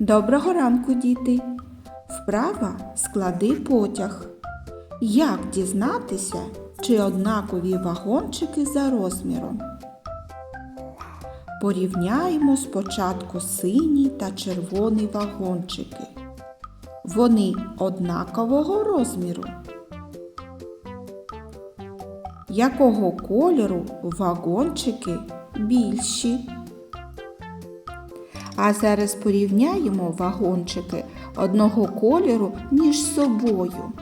Доброго ранку, діти! Вправа склади потяг. Як дізнатися, чи однакові вагончики за розміром? Порівняємо спочатку синій та червоний вагончики. Вони однакового розміру. Якого кольору вагончики більші? А зараз порівняємо вагончики одного кольору між собою.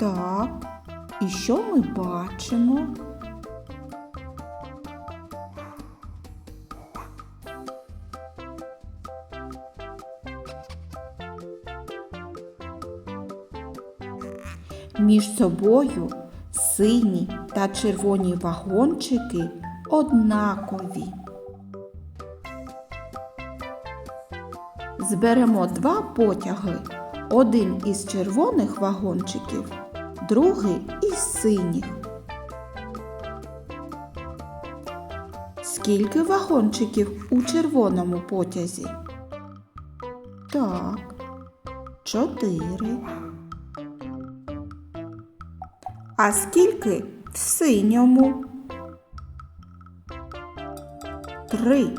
Так, і що ми бачимо? Між собою сині та червоні вагончики однакові. Зберемо два потяги. Один із червоних вагончиків, другий із синіх. Скільки вагончиків у червоному потязі? Так, чотири. А скільки в синьому? Три.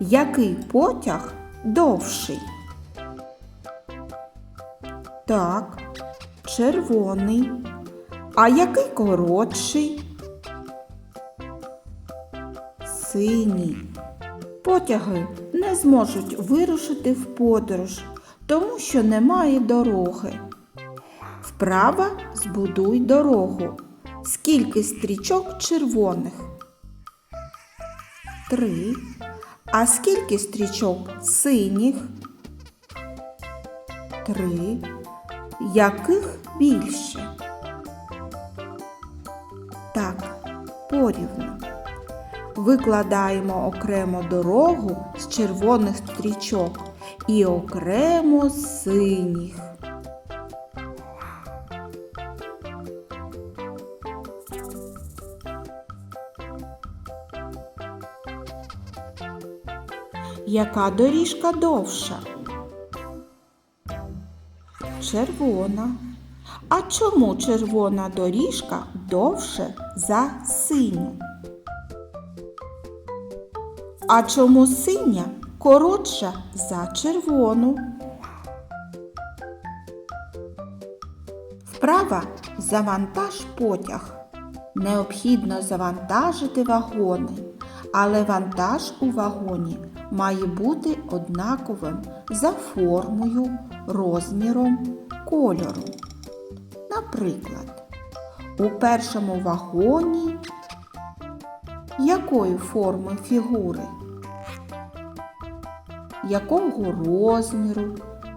Який потяг довший? Так, червоний. А який коротший? Синій. Потяги не зможуть вирушити в подорож, тому що немає дороги. Вправа збудуй дорогу. Скільки стрічок червоних? Три. А скільки стрічок синіх? Три. Яких більше? Так, порівну. Викладаємо окремо дорогу з червоних стрічок і окремо синіх. Яка доріжка довша? Червона. А чому червона доріжка довше за синю? А чому синя коротша за червону? Вправа завантаж потяг. Необхідно завантажити вагони, але вантаж у вагоні має бути однаковим за формою, розміром, кольором. Наприклад, у першому вагоні якої форми фігури? Якого розміру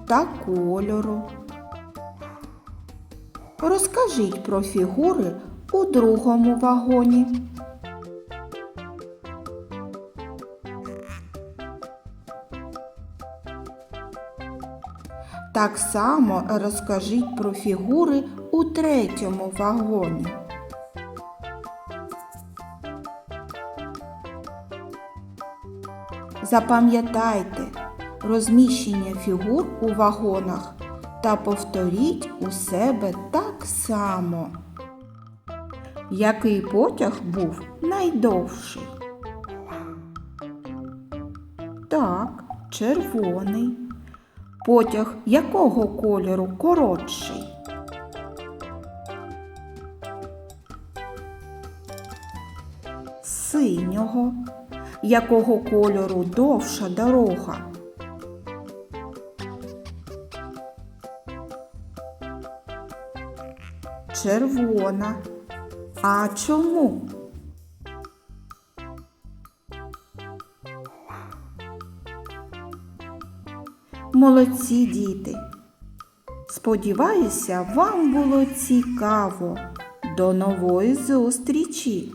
та кольору? Розкажіть про фігури у другому вагоні. Так само розкажіть про фігури у третьому вагоні. Запам'ятайте розміщення фігур у вагонах та повторіть у себе так само. Який потяг був найдовший? Так, червоний. Потяг якого кольору коротший? Синього. Якого кольору довша дорога? Червона. А чому? Молодці діти. Сподіваюся, вам було цікаво. До нової зустрічі!